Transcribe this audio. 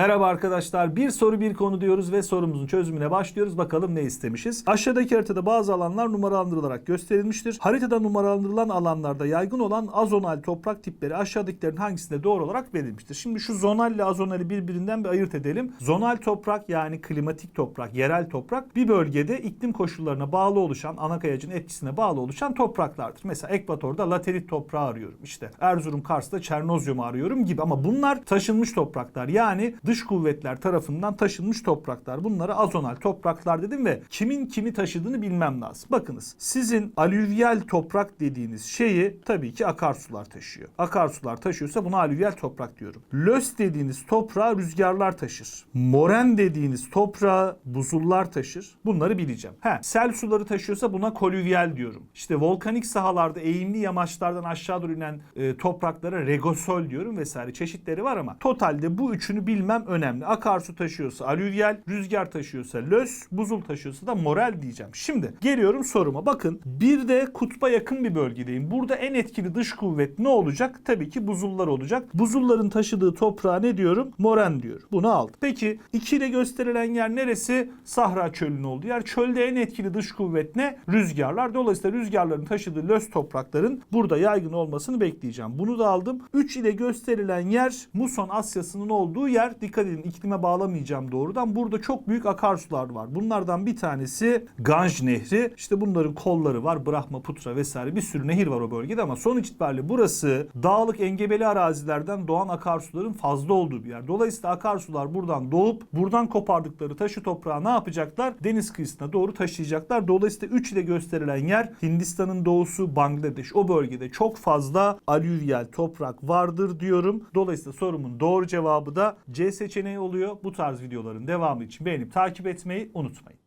Merhaba arkadaşlar. Bir soru bir konu diyoruz ve sorumuzun çözümüne başlıyoruz. Bakalım ne istemişiz? Aşağıdaki haritada bazı alanlar numaralandırılarak gösterilmiştir. Haritada numaralandırılan alanlarda yaygın olan azonal toprak tipleri aşağıdakilerin hangisinde doğru olarak verilmiştir? Şimdi şu zonal ile azonali birbirinden bir ayırt edelim. Zonal toprak yani klimatik toprak, yerel toprak bir bölgede iklim koşullarına bağlı oluşan, ana kayacın etkisine bağlı oluşan topraklardır. Mesela ekvatorda laterit toprağı arıyorum. İşte Erzurum, Kars'ta Çernozyum arıyorum gibi ama bunlar taşınmış topraklar. Yani dış kuvvetler tarafından taşınmış topraklar. Bunlara azonal topraklar dedim ve kimin kimi taşıdığını bilmem lazım. Bakınız sizin alüvyal toprak dediğiniz şeyi tabii ki akarsular taşıyor. Akarsular taşıyorsa buna alüvyal toprak diyorum. Lös dediğiniz toprağı rüzgarlar taşır. Moren dediğiniz toprağı buzullar taşır. Bunları bileceğim. He, sel suları taşıyorsa buna kolüvyal diyorum. İşte volkanik sahalarda eğimli yamaçlardan aşağı doğru inen e, topraklara regosol diyorum vesaire çeşitleri var ama totalde bu üçünü bilmem önemli. Akarsu taşıyorsa alüvyal, rüzgar taşıyorsa lös, buzul taşıyorsa da moral diyeceğim. Şimdi geliyorum soruma. Bakın bir de kutba yakın bir bölgedeyim. Burada en etkili dış kuvvet ne olacak? Tabii ki buzullar olacak. Buzulların taşıdığı toprağa ne diyorum? Moren diyorum. Bunu aldım. Peki 2 ile gösterilen yer neresi? Sahra çölünün olduğu yer. Çölde en etkili dış kuvvet ne? Rüzgarlar. Dolayısıyla rüzgarların taşıdığı lös toprakların burada yaygın olmasını bekleyeceğim. Bunu da aldım. 3 ile gösterilen yer Muson Asyası'nın olduğu yer. Dikkat edin iklime bağlamayacağım doğrudan. Burada çok büyük akarsular var. Bunlardan bir tanesi Ganj Nehri. İşte bunların kolları var. Brahmaputra vesaire bir sürü nehir var o bölgede ama sonuç itibariyle burası dağlık engebeli arazilerden doğan akarsuların fazla olduğu bir yer. Dolayısıyla akarsular buradan doğup buradan kopardıkları taşı toprağı ne yapacaklar? Deniz kıyısına doğru taşıyacaklar. Dolayısıyla 3 ile gösterilen yer Hindistan'ın doğusu Bangladeş. O bölgede çok fazla alüvyal toprak vardır diyorum. Dolayısıyla sorumun doğru cevabı da C seçeneği oluyor. Bu tarz videoların devamı için beğenip takip etmeyi unutmayın.